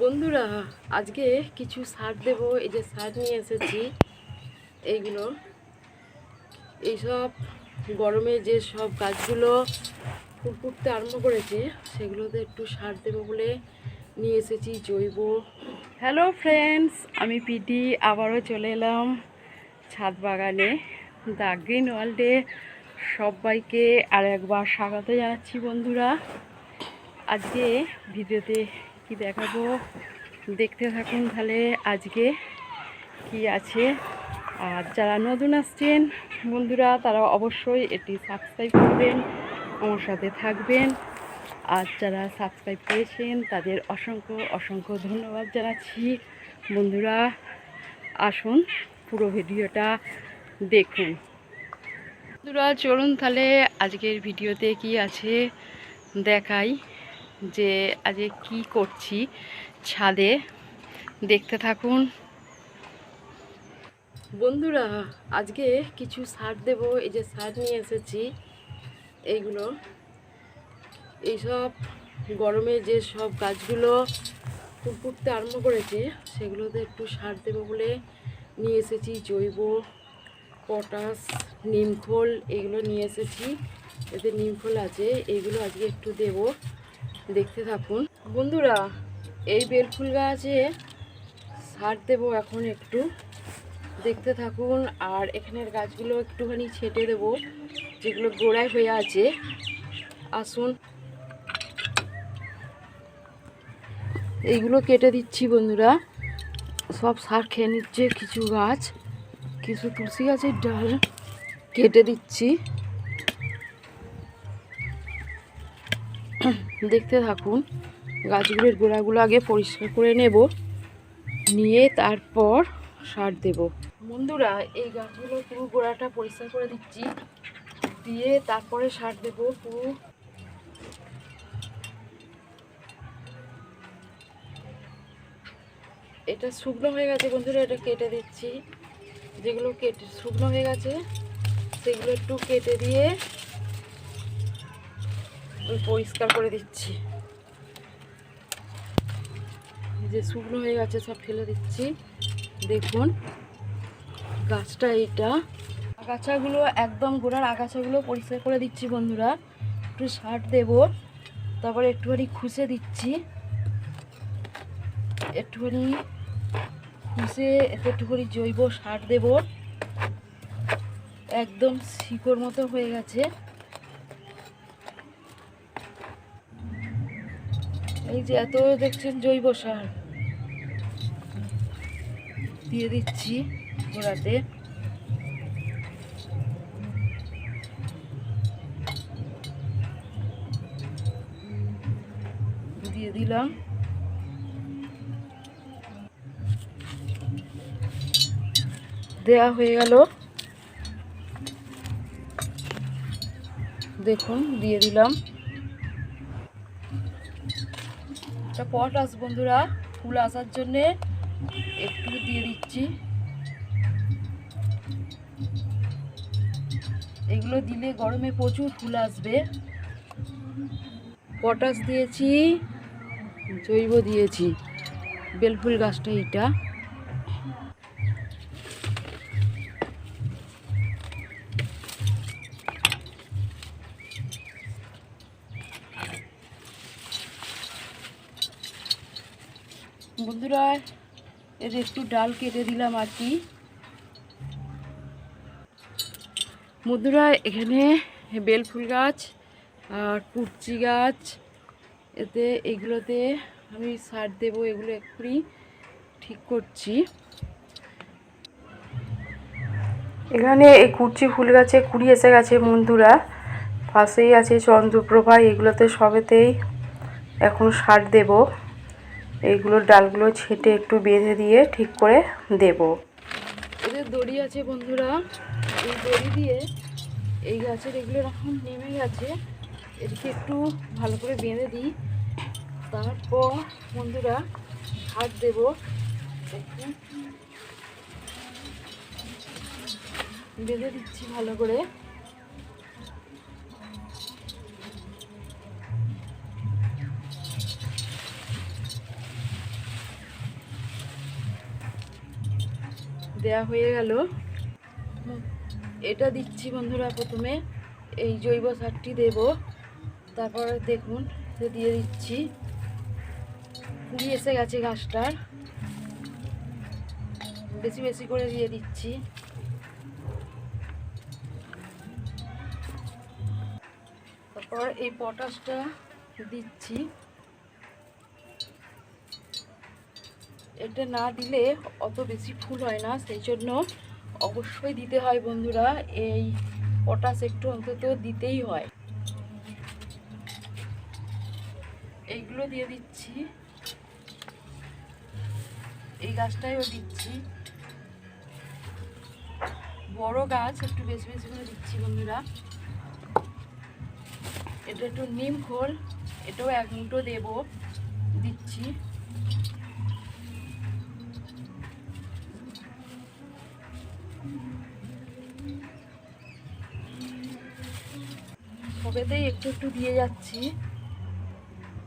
বন্ধুরা, আজকে কিছু সার দেব। এই যে সার নিয়ে এসেছি, এইগুলো। এইসব গরমে যে সব গাছগুলো ফুল ফুটতে আরম্ভ করেছে, সেগুলোতে একটু সার দেবো বলে নিয়ে এসেছি, জৈব। হ্যালো ফ্রেন্ডস আমি পিটি আবারও চলে এলাম ছাদ বাগানে দ্য গ্রিন ওয়ার্ল্ডে। সবাইকে আর একবার স্বাগত জানাচ্ছি বন্ধুরা। আজকে ভিডিওতে কি দেখাবো? দেখতে থাকুন তাহলে আজকে কি আছে। আর যারা নতুন আসছেন, বন্ধুরা, তারা অবশ্যই এটি সাবস্ক্রাইব করবেন, আমার সাথে থাকবেন। আর যারা সাবস্ক্রাইব করেছেন, তাদের অসংখ্য অসংখ্য ধন্যবাদ জানাচ্ছি। বন্ধুরা, আসুন পুরো ভিডিওটা দেখুন। বন্ধুরা, চলুন তাহলে আজকের ভিডিওতে কি আছে দেখাই। যে আজকে কি করছি ছাদে, দেখতে থাকুন। বন্ধুরা, আজকে কিছু সার দেব, এই যে সার নিয়ে এসেছি, এইগুলো। এইসব গরমে যে সব গাছগুলো ফুটতে আরম্ভ করেছে, সেগুলোতে একটু সার দেবো বলে নিয়ে এসেছি, জৈব, পটাশ নিমখোল এগুলো নিয়ে এসেছি। এতে নিমখোল আছে এইগুলো আজকে একটু দেব। দেখতে থাকুন। বন্ধুরা, এই বেলফুল গাছে সার দেবো এখন একটু। দেখতে থাকুন, আর এখানের গাছগুলো একটুখানি ছেটে দেবো, যেগুলো গোড়ায় হয়ে আছে। আসুন। এইগুলো কেটে দিচ্ছি বন্ধুরা। সব সার খেয়ে নিচ্ছে কিছু গাছ। কিছু তুলসী গাছের ডাল কেটে দিচ্ছি। দেখতে থাকুন। গাছগুলোর গোড়াগুলো আগে পরিষ্কার করে নেব, নিয়ে তারপর সার দেব। বন্ধুরা, এই গাছগুলো পুরো গোড়াটা পরিষ্কার করে দিচ্ছি। দিয়ে তারপরে সার দেব পুরো। এটা শুকনো হয়ে গেছে বন্ধুরা, এটা কেটে দিচ্ছি। যেগুলো কেটে শুকনো হয়ে গেছে, সেগুলো একটু কেটে দিয়ে ওই পরিষ্কার করে দিচ্ছি। যে শুকনো হয়ে গেছে, সব ফেলে দিচ্ছি। দেখুন, গাছটা এটা আগাছাগুলো, একদম গোড়ার আগাছাগুলো পরিষ্কার করে দিচ্ছি বন্ধুরা। একটু সার দেব, তারপরে একটুখানি খুশে দিচ্ছি। একটুখানি এতে একটুখানি জৈব সার দেব। একদম শিকড় মতো হয়ে গেছে। এই যে এত দেখছেন জৈব সার। দিয়ে দিচ্ছি গোড়াতে। দিয়ে দিলাম। দেয়া হয়ে গেল। দেখুন, দিয়ে দিলাম। একটা পটাশ বন্ধুরা, ফুল আসার জন্যে একটু দিয়ে দিচ্ছি। এগুলো দিলে গরমে প্রচুর ফুল আসবে। পটাশ দিয়েছি, জৈব দিয়েছি। বেলফুল গাছটা এটা বন্ধুরা এর একটু ডাল কেটে দিলাম আর কি। বন্ধুরা, এখানে বেলফুল গাছ আর কুচি গাছ, এতে এগুলোতে আমি সার দেবো, এগুলো এক্ষুনি ঠিক করছি। এখানে এই কুচি ফুল গাছে কুড়ি এসে গেছে বন্ধুরা। পাশেই আছে চন্দ্রপ্রভা, এগুলোতে সবেতেই এখন সার দেবো। এইগুলোর ডালগুলো ছেটে একটু বেঁধে দিয়ে ঠিক করে দেব। এদের দড়ি আছে বন্ধুরা। এই দড়ি দিয়ে এই গাছের এগুলো এখন নেমে গেছে। এদিকে একটু ভালো করে বেঁধে দিই। তারপর বন্ধুরা হাত দেব। বেঁধে দিচ্ছি ভালো করে। দেয়া হয়ে গেল। এটা দিচ্ছি বন্ধুরা প্রথমে। এই জৈব সারটি দেব। তারপরে দেখুন দিয়ে দিচ্ছি। এসে গেছে গাছটার। বেশি বেশি করে দিয়ে দিচ্ছি। তারপর এই পটাশটা দিচ্ছি। এটা না দিলে অত বেশি ফুল হয় না, সেই জন্য অবশ্যই দিতে হয় বন্ধুরা। এই পটাশ একটু অন্তত দিতেই হয়। এইগুলো দিয়ে দিচ্ছি। এই গাছটাইও দিচ্ছি। বড় গাছ একটু বেশি বেশি করে দিচ্ছি বন্ধুরা। এটা একটু নিম খোল, এটাও এক মুঠো দেবো। দিচ্ছি। সবেতেই একটু একটু দিয়ে যাচ্ছি।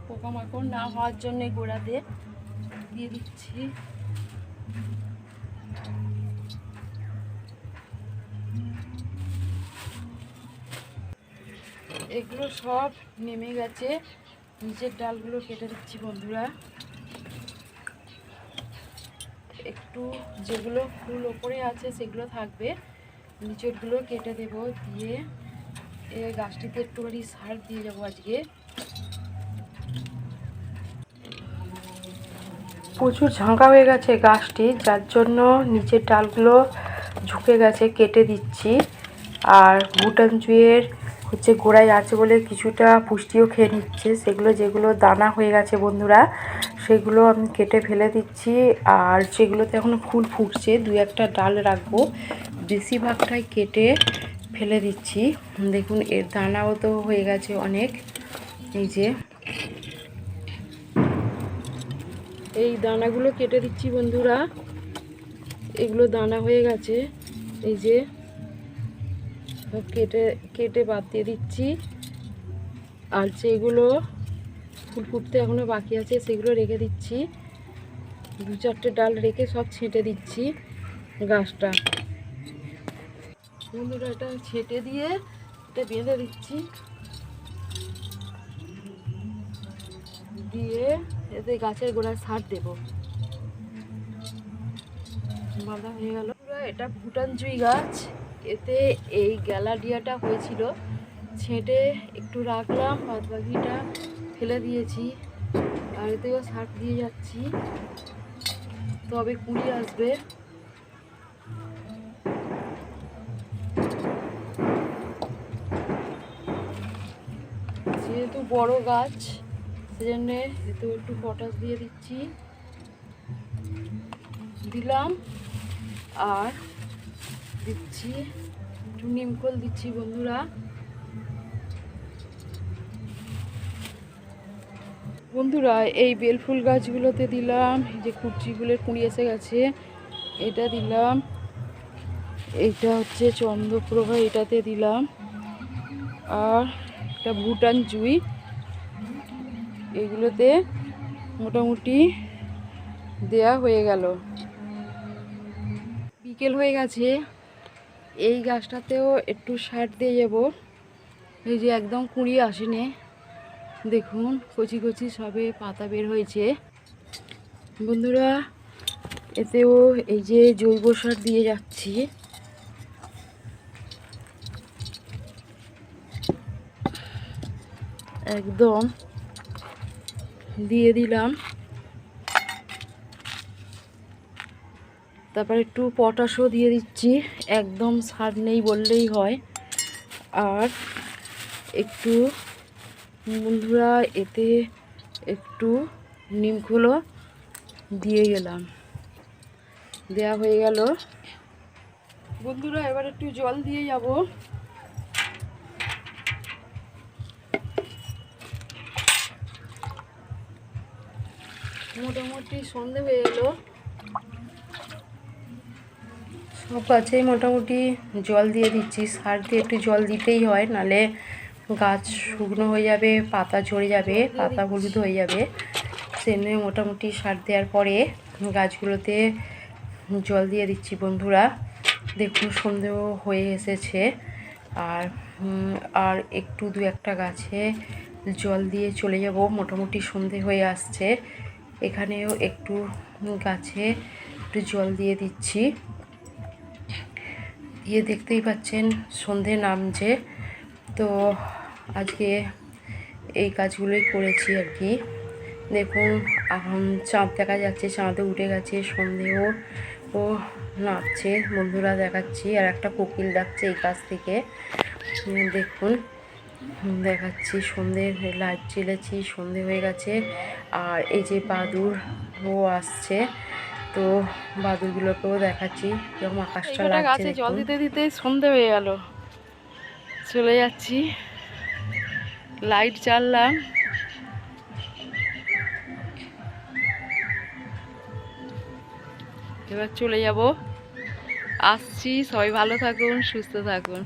পোকামাকড় না হওয়ার জন্য গোড়াতে দিয়ে দিচ্ছি। এগুলো সব নেমে গেছে। নিচের ডালগুলো কেটে দিচ্ছি বন্ধুরা। একটু যেগুলো ফুল ওপরে আছে সেগুলো থাকবে। নিচেরগুলো কেটে দেব দিয়ে। এ গাছটিতে একটুখানি সার দিয়ে যাব আজকে। প্রচুর ঝাঁকা হয়ে গেছে গাছটি, যার জন্য নিচের ডালগুলো ঝুঁকে গেছে, কেটে দিচ্ছি। আর ভুটান জুয়ের হচ্ছে গোড়ায় আছে বলে কিছুটা পুষ্টিও খেয়ে নিচ্ছে। সেগুলো যেগুলো দানা হয়ে গেছে বন্ধুরা, সেগুলো আমি কেটে ফেলে দিচ্ছি। আর যেগুলোতে এখনও ফুল ফুটছে দু একটা ডাল রাখব। বেশিরভাগটাই কেটে ফেলে দিচ্ছি। দেখুন, এর দানাও তো হয়ে গেছে অনেক। এই যে। এই দানাগুলো কেটে দিচ্ছি বন্ধুরা। এগুলো দানা হয়ে গেছে। এই যে। কেটে কেটে বাদ দিয়ে দিচ্ছি। আর যেগুলো ফুল ফুটতে এখনও বাকি আছে, সেগুলো রেখে দিচ্ছি। দু চারটে ডাল রেখে সব ছেঁটে দিচ্ছি গাছটা। এটা ছেটে দিয়ে এটা বেঁধে দিচ্ছি। দিয়ে এতে গাছের গোড়ায় সার দেবো। বাঁধা হয়ে গেল। এটা ভুটান জুই গাছ। এতে এই গ্যালাডিয়াটা হয়েছিল। ছেঁটে একটু রাখলাম বাদ বাকিটা ফেলে দিয়েছি। আর এতেও সার দিয়ে যাচ্ছি। তবে কুড়ি আসবে। যেহেতু বড় গাছ, সেজন্য এতেও একটু পটাশ দিয়ে দিচ্ছি। দিলাম, আর দিচ্ছি, একটু নিমকল দিচ্ছি বন্ধুরা। বন্ধুরা, এই বেলফুল গাছগুলোতে দিলাম, এই যে কুচিগুলোর কুঁড়ি এসে গেছে, এটা দিলাম। এটা হচ্ছে চন্দ্রপ্রভা, এটাতে দিলাম। আর এটা ভুটান জুই এগুলোতে মোটামুটি দেয়া হয়ে গেল। বিকেল হয়ে গেছে। এই গাছটাতেও একটু সার দিয়ে যাব। এই যে একদম কুড়িয়ে আসেনি। দেখুন, কচি কচি সবে পাতা বের হয়েছে। বন্ধুরা, এতেও এই যে জৈব সার দিয়ে যাচ্ছি। একদম দিয়ে দিলাম। তারপর একটু পটাশও দিয়ে দিচ্ছি। একদম সার নেই বললেই হয়। আর একটু বন্ধুরা, এতে একটু নিমখুলো দিয়ে গেলাম। দেয়া হয়ে গেল। বন্ধুরা, এবার একটু জল দিয়ে যাব। মোটামুটি সন্ধে হয়ে এলো। সব গাছেই মোটামুটি জল দিয়ে দিচ্ছি। সার দিয়ে একটু জল দিতেই হয়, নালে গাছ শুকনো হয়ে যাবে, পাতা ঝরে যাবে, পাতা হলুদ হয়ে যাবে। সেজন্য মোটামুটি সার দেওয়ার পরে গাছগুলোতে জল দিয়ে দিচ্ছি বন্ধুরা। দেখুন সন্ধেও হয়ে এসেছে। আর আর একটু দু একটা গাছে জল দিয়ে চলে যাব। মোটামুটি সন্ধে হয়ে আসছে। এখানেও একটু গাছে একটু জল দিয়ে দিচ্ছি। দিয়ে দেখতেই পাচ্ছেন সন্ধে নামছে। তো আজকে এই কাজগুলোই করেছি আর কি। দেখুন চাঁদ দেখা যাচ্ছে চাঁদে উঠে গেছে, সন্ধেও ও নাচছে বন্ধুরা দেখাচ্ছি, আর একটা কোকিল ডাকছে এই কাছ থেকে। দেখুন। দেখাচ্ছি সন্ধে লাইট জ্বেলেছি সন্ধে হয়ে গেছে। আর এই যে বাদুর ও আসছে তো বাদুরগুলোকেও দেখাচ্ছি যেরকম আকাশটা লাগছে জল দিতে দিতে সন্ধে হয়ে গেল। চলে যাচ্ছি। লাইট জ্বাললাম। এবার চলে যাব। আসছি সবাই ভালো থাকুন সুস্থ থাকুন।